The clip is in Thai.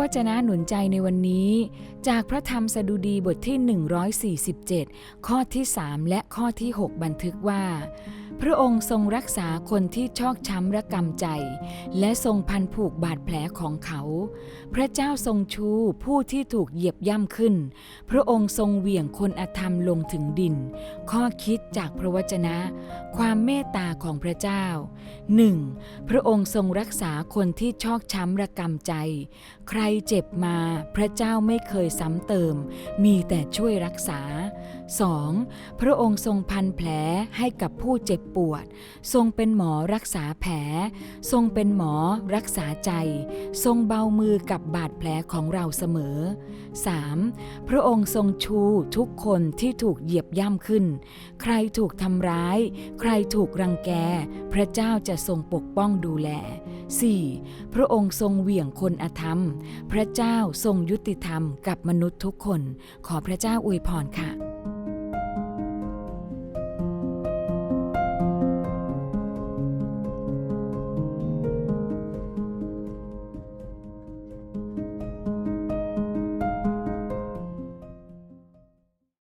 วจนะหนุนใจในวันนี้ จากพระธรรมสดุดีบทที่ 147 ข้อที่ 3 และข้อที่ 6 บันทึกว่า พระองค์ทรงรักษาคนที่ชอกช้ำระกำใจ และทรงพันผูกบาดแผลของเขา พระเจ้าทรงชูผู้ที่ถูกเหยียบย่ำขึ้น พระองค์ทรงเหวี่ยงคนอธรรมลงถึงดิน ข้อคิดจากพระวจนะ ความเมตตาของพระเจ้า 1. พระองค์ทรงรักษาคนที่ชอกช้ำระกำใจ ใครเจ็บมา พระเจ้าไม่เคยซ้ำเติม มีแต่ช่วยรักษา 2. พระองค์ทรงพันแผลให้กับผู้เจ็บปวด ทรงเป็นหมอรักษาแผล ทรงเป็นหมอรักษาใจ ทรงเบามือกับบาดแผลของเราเสมอ 3. พระองค์ทรงชูทุกคนที่ถูกเหยียบย่ำขึ้น ใครถูกทำร้าย ใครถูกรังแก พระเจ้าจะทรงปกป้องดูแล 4. พระองค์ทรงเหวี่ยงคนอธรรมพระเจ้าทรงยุติธรรมกับมนุษย์ทุกคน ขอพระเจ้าอวยพรค่ะ